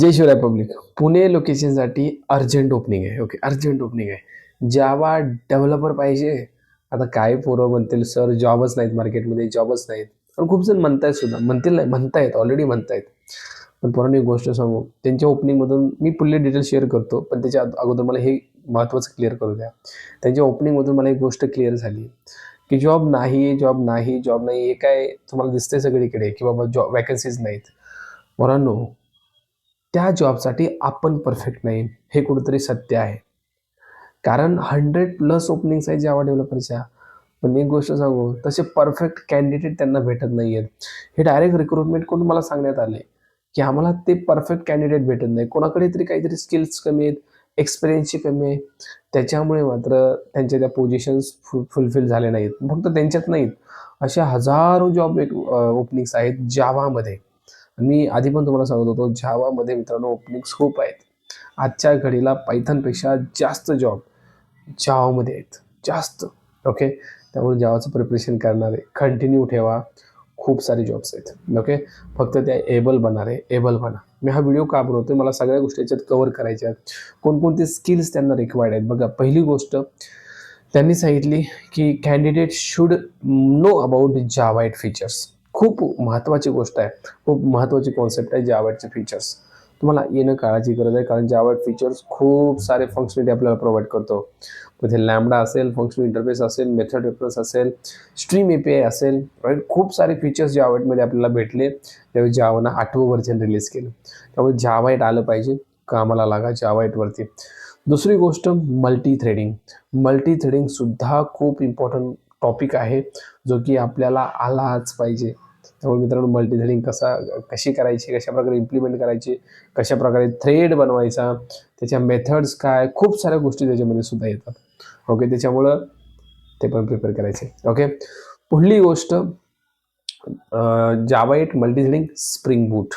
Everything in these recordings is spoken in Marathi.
जय शिवराय पब्लिक पुणे लोकेशनसाठी अर्जंट ओपनिंग आहे. ओके अर्जंट ओपनिंग आहे. जावा डेव्हलपर पाहिजे. आता काय पोरं म्हणतील सर जॉबच नाहीत मार्केटमध्ये जॉबच नाहीत. पण खूप जण म्हणतायत सुद्धा. म्हणतील नाही म्हणतायत ऑलरेडी म्हणतायत. पण पोरांनी एक गोष्ट सांगू. त्यांच्या ओपनिंगमधून मी पुढले डिटेल शेअर करतो. पण त्याच्या अगोदर मला हे महत्त्वाचं क्लिअर करू द्या. त्यांच्या ओपनिंगमधून मला एक गोष्ट क्लिअर झाली. की जॉब नाही जॉब नाही जॉब नाही हे काय तुम्हाला दिसतंय सगळीकडे? की बाबा जॉब वॅकन्सीज नाहीत. पोरांनो त्या जॉबसाठी आपण परफेक्ट नाही. हे कुठंतरी सत्य आहे. कारण हंड्रेड प्लस ओपनिंग्स आहेत जावा डेव्हलपरच्या पण एक गोष्ट सांगू तसे परफेक्ट कॅन्डिडेट त्यांना भेटत नाही आहेत हे डायरेक्ट रिक्रुटमेंट करून मला सांगण्यात आले की आम्हाला ते परफेक्ट कॅन्डिडेट भेटत नाही. कोणाकडे तरी काहीतरी स्किल्स कमी आहेत एक्सपिरियन्सची कमी आहे. त्याच्यामुळे मात्र त्यांच्या त्या पोझिशन्स फुलफिल झाले नाहीत. फक्त त्यांच्यात नाहीत. अशा हजारो जॉब ओपनिंग्स आहेत जावामध्ये मी आधी पण तुम्हाला सांगत होतो जावामध्ये मित्रांनो ओपनिंग्स खूप आहेत. आजच्या घडीला पायथनपेक्षा जास्त जॉब जावामध्ये आहेत. जास्त. ओके त्यामुळे जावाचं प्रिपरेशन करणारे कंटिन्यू ठेवा. खूप सारे जॉब्स आहेत. ओके फक्त त्या एबल बनारे एबल बना. मी हा व्हिडिओ का बनवतो मला सगळ्या गोष्टी याच्यात कवर करायच्या आहेत. कोणकोणते स्किल्स त्यांना रिक्वायर्ड आहेत? बघा पहिली गोष्ट त्यांनी सांगितली की candidate should know about Java eight features खूप महत्त्वाची गोष्ट आहे. खूप महत्त्वाची कॉन्सेप्ट आहे जावाईटचे फीचर्स तुम्हाला येणं काळाची गरज आहे कारण जावा फीचर्स खूप सारे फंक्शनिटी आपल्याला प्रोव्हाइड करतो. तिथे लॅमडा असेल फंक्शनल इंटरफेस असेल मेथड रेफरन्स असेल स्ट्रीम ए पी आय असेल राईट खूप सारे फीचर्स जावाटमध्ये आपल्याला भेटले. त्यावेळी जावानं आठवं व्हर्जन रिलीज केलं. त्यामुळे जावाईट आलं पाहिजे. कामाला लागा जावाईटवरती दुसरी गोष्ट मल्टी थ्रेडिंग मल्टी थ्रेडिंगसुद्धा खूप इम्पॉर्टंट टॉपिक आहे. जो की आपल्याला आलाच पाहिजे. त्यामुळे मित्रांनो मल्टी थ्रेडिंग कसा कशी करायची कशा प्रकारे इम्प्लिमेंट करायची कशा प्रकारे थ्रेड बनवायचा त्याच्या मेथड्स काय खूप साऱ्या गोष्टी त्याच्यामध्ये सुद्धा येतात. ओके त्याच्यामुळं ते पण प्रिपेअर करायचे. ओके पुढली गोष्ट Java eight multi threading Spring Boot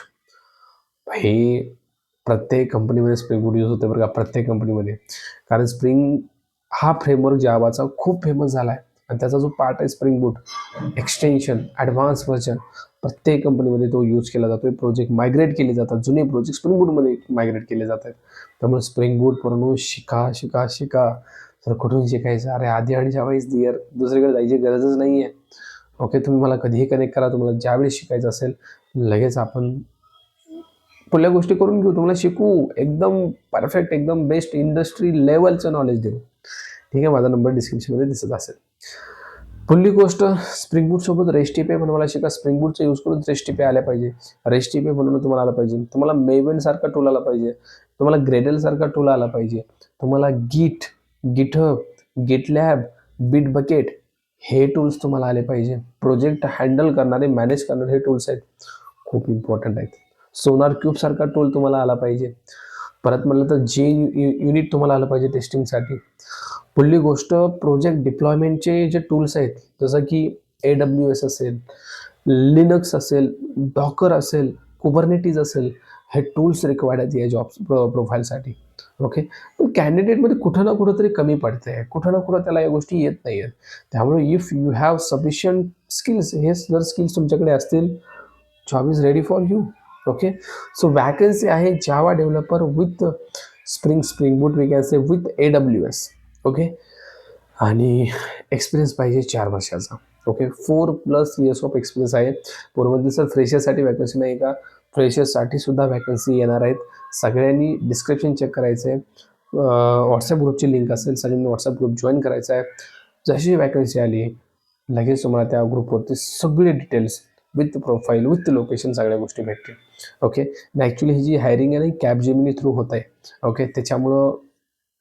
हे प्रत्येक कंपनीमध्ये स्प्रिंग बूट यूज होते बरं का प्रत्येक कंपनीमध्ये कारण स्प्रिंग हा फ्रेमवर्क जावाचा खूप फेमस झाला आहे आणि त्याचा जो पार्ट आहे Spring Boot extension advance version प्रत्येक कंपनीमध्ये तो यूज केला जातो प्रोजेक्ट मायग्रेट केले जातात. जुने प्रोजेक्ट स्प्रिंग बूटमध्ये मायग्रेट केले जातात. त्यामुळे स्प्रिंग बूट पूर्ण शिका शिका शिका. तर कुठून शिकायचं? अरे आधी आणि ज्यावेळेस दिअर दुसरीकडे जायची गरजच नाही आहे ओके तुम्ही मला कधीही कनेक्ट करा. तुम्हाला ज्यावेळेस शिकायचं असेल लगेच आपण पुढल्या गोष्टी करून घेऊ. तुम्हाला शिकू. एकदम परफेक्ट एकदम बेस्ट इंडस्ट्री लेवलचं नॉलेज देऊ. ठीक आहे? माझा नंबर डिस्क्रिप्शनमध्ये दिसत असेल. पुढली गोष्ट स्प्रिंग बूटसोबत रेस्टिपे बनवायला शिका. स्प्रिंग बूटचा यूज करून रेस्टिपे आल्या पाहिजे. रेस्टिपे बनवणं तुम्हाला आलं पाहिजे. तुम्हाला मेवेन सारखा टूल आला पाहिजे. तुम्हाला ग्रेडल सारखा टूल आला पाहिजे. तुम्हाला Git GitHub GitLab Bitbucket हे टूल्स तुम्हाला आले पाहिजे. प्रोजेक्ट हँडल करणारे मॅनेज करणारे हे टूल्स आहेत. खूप इम्पॉर्टंट आहेत. सोनार क्यूब सारखा टूल तुम्हाला आला पाहिजे. परत म्हणलं तर जे युनिट तुम्हाला आलं पाहिजे टेस्टिंगसाठी पुढली गोष्ट प्रोजेक्ट डिप्लॉयमेंटचे जे टूल्स आहेत जसं की ए डब्ल्यू एस असेल लिनक्स असेल डॉकर असेल कुबरनेटीज असेल हे टूल्स रिक्वायर्ड आहेत या जॉब प्रो प्रोफाईलसाठी ओके पण कॅन्डिडेटमध्ये कुठं ना कुठं तरी कमी पडते आहे कुठं ना कुठं त्याला या गोष्टी येत नाही आहेत त्यामुळे if you have sufficient skills हे जर स्किल्स तुमच्याकडे असतील job is ready for you okay so vacancy आहे Java developer with Spring Spring Boot we can say with A W S okay? आणि एक्सपिरियन्स पाहिजे चार वर्षाचा. Okay? Four plus years of experience आहे. पूर्वमध्ये सर फ्रेशर्ससाठी वॅकन्सी नाही का? फ्रेशर्ससाठी सुद्धा वॅकन्सी येणार आहेत. सगळ्यांनी डिस्क्रिप्शन चेक करायचं आहे व्हॉट्सअप ग्रुपची लिंक असेल सगळ्यांनी व्हॉट्सअप ग्रुप जॉईन करायचा आहे. जशी वॅकन्सी आली लगेच तुम्हाला त्या ग्रुपवरती सगळे details with profile with location सगळ्या गोष्टी भेटतील. ओके? ॲक्च्युली ही जी हायरिंग आहे ना कॅब जेमिनी थ्रू होत आहे. ओके? त्याच्यामुळं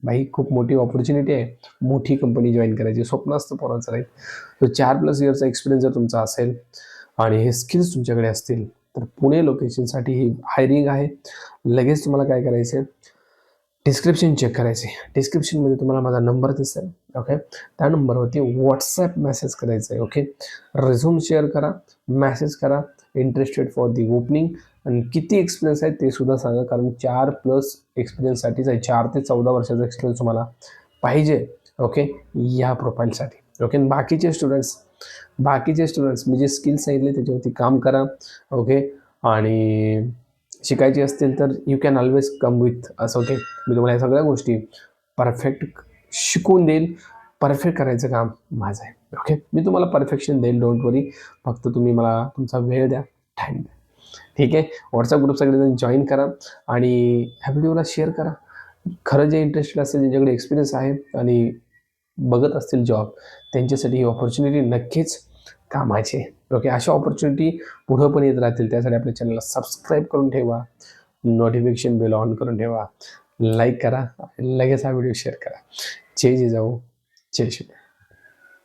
बाई खूप मोठी ऑपॉर्च्युनिटी आहे. मोठी कंपनी जॉईन करायची. स्वप्न असतं पोरांचं राहील तर चार प्लस इयरचा एक्सपिरियन्स जर तुमचा असेल आणि हे स्किल्स तुमच्याकडे असतील तर पुणे लोकेशनसाठी ही हायरिंग आहे. लगेच तुम्हाला काय करायचं आहे डिस्क्रिप्शन चेक करायचे डिस्क्रिप्शनमध्ये तुम्हाला माझा नंबर दिसेल ओके त्या नंबरवरती व्हॉट्सॲप मेसेज करायचं आहे ओके रिझ्यूम शेअर करा मेसेज करा. इंटरेस्टेड फॉर दी ओपनिंग आणि किती एक्सपिरियन्स आहे ते सुद्धा सांगा कारण चार प्लस एक्सपिरियन्ससाठीच आहे चार ते चौदा वर्षाचा एक्सपिरियन्स तुम्हाला पाहिजे ओके या प्रोफाईलसाठी ओके बाकीचे स्टुडंट्स बाकीचे स्टुडंट्स मी जे स्किल्स सांगितले त्याच्यावरती काम करा ओके आणि शिकायची असतील तर you can always come with असं ओके मी तुम्हाला या सगळ्या गोष्टी परफेक्ट शिकून देईल परफेक्ट करायचं काम माझं आहे ओके मी तुम्हाला परफेक्शन देईल डोंट वरी फक्त तुम्ही मला तुमचा वेळ द्या टाईम द्या. ठीक आहे? व्हॉट्सअप ग्रुप सगळेजण जॉईन करा आणि ह्या व्हिडिओला शेअर करा. खरं जे इंटरेस्टेड असेल ज्यांच्याकडे एक्सपिरियन्स आहे आणि बघत असतील जॉब त्यांच्यासाठी ही ऑपॉर्च्युनिटी नक्कीच कामाची आहे. ओके अशा ऑपॉर्च्युनिटी पुढं पण येत राहतील. त्यासाठी आपल्या चॅनलला सबस्क्राईब करून ठेवा. नोटिफिकेशन बेल ऑन करून ठेवा. लाईक करा. लगेच हा व्हिडिओ शेअर करा. जय जिजाऊ. जय शिवाय